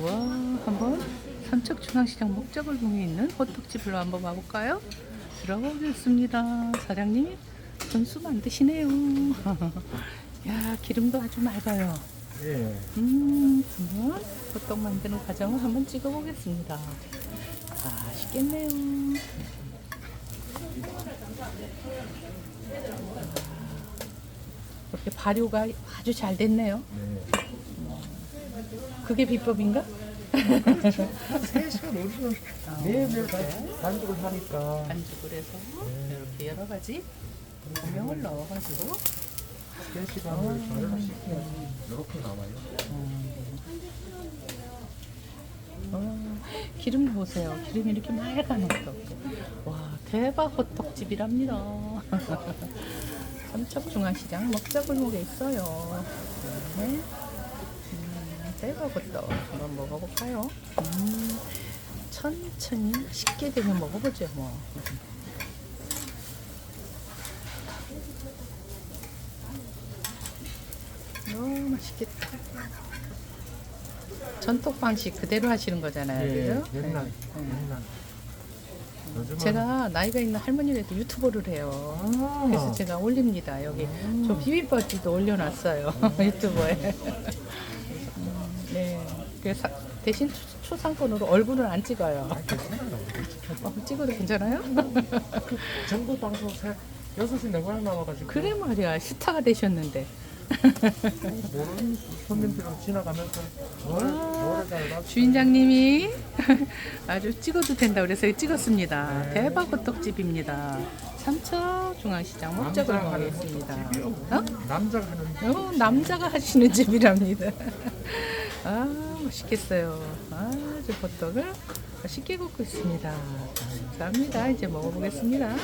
와, 한번 삼척중앙시장 목적을동에 있는 호떡집으로 한번 와볼까요? 들어보겠습니다. 사장님이 손수 만드시네요. 야, 기름도 아주 맑아요. 예. 음, 한번 호떡 만드는 과정을 한번 찍어보겠습니다. 아, 맛있겠네요. 이렇게 발효가 아주 잘 됐네요. 네. 그게 비법인가? 3시간 우리는 매일매일 다 반죽을 하니까 반죽을 해서 이렇게 여러 가지 고명을 넣어가지고 3시간을 발효를 시키면 이렇게 나와요. 어, 기름 보세요. 기름이 이렇게 맑은 호떡. 와 대박 호떡집이랍니다. 삼척중앙시장 먹자골목에 있어요. 네. 음, 호떡 한번 먹어볼까요? 음, 천천히 식게 되면 먹어보죠 뭐. 너무 맛있겠다. 전통 방식 그대로 하시는 거잖아요. 예, 그죠? 옛날, 네. 옛날. 요즘은 제가 나이가 있는 할머니라도 유튜버를 해요. 아, 그래서 제가 올립니다. 여기 저 비빔밥집도 올려놨어요. 유튜버에. 그래서 대신 초- 초상권으로 얼굴은 안 찍어요. 아, 괜찮아요. 어, 찍어도 괜찮아요? 전국 방송 새 6시 내고야 나와가지고 그래 말이야. 스타가 되셨는데. 모르는 손님들이랑 지나가면서 잘 나고 주인장님이 아주 찍어도 된다 그래서 찍었습니다. 네. 대박 호떡집입니다. 삼척 중앙시장 목적을 먹겠습니다. 어? 남자가 하는 어, 남자가 하시는 집이랍니다. 아, 맛있겠어요. 아주 호떡을 맛있게 굽고 있습니다. 감사합니다. 이제 먹어보겠습니다.